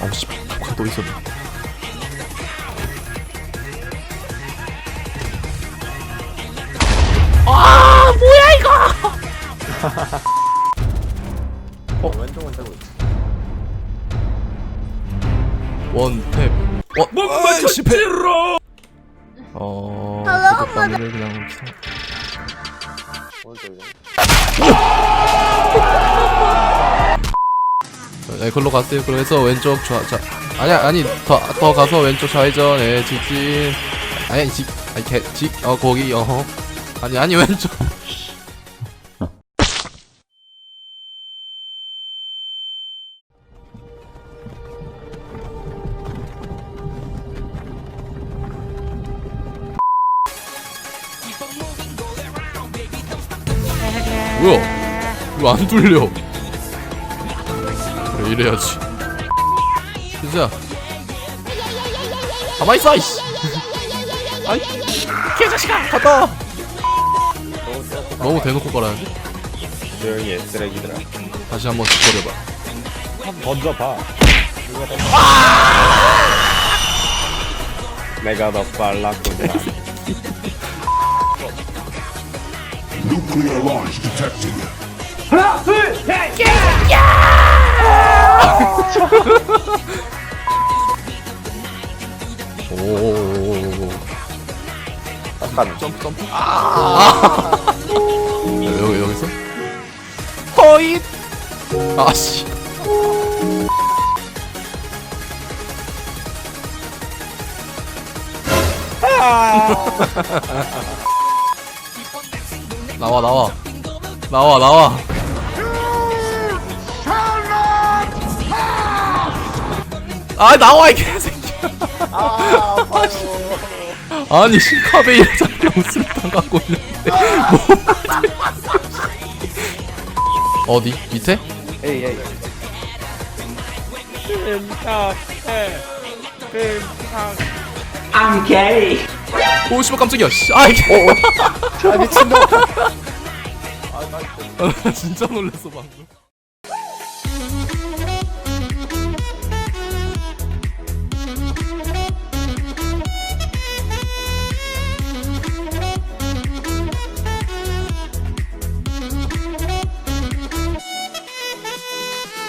아우씨 북한 아, 뭐야 이거! 어? 왼쪽은 되고 원탭. 어? 못 맞췄지로 어... Hello, 구독방을 그냥 기다 오른쪽이네 네, 글로 갔어요. 그래서 왼쪽 좌, 좌 아니야, 아니, 더, 더 가서 왼쪽 좌회전, 예, 직진. 아니, 직, 아니, 개, 직, 어, 거기, 어. 아니, 아니, 왼쪽. 뭐야? 이거 안 뚫려. 그래, 이래야지. 진짜. 가만히 있어, 이씨. 아이, 개자식아, 갔다. 너무 대놓고 깔아야지. 조용히 해 쓰레기들아 다시 한번 뒷거려봐. 한 번 던져봐 누가 던져 내가 더 빨랐구나 Nuclear launch detected. 오. 잠깐 점프, 점프. 아. 여기, 여기서? 허잇! 아씨. 나와, 나와. 나와, 나와. 아, 나와, 이 개새끼야. 아니 신카베이를 잡혀 웃음 당하고 있는데 뭐 어디 밑에? 에이 에이 오 씨발 깜짝이야. 씨. 아 이게. 아 미친놈. 아, 나 진짜 놀랐어 방금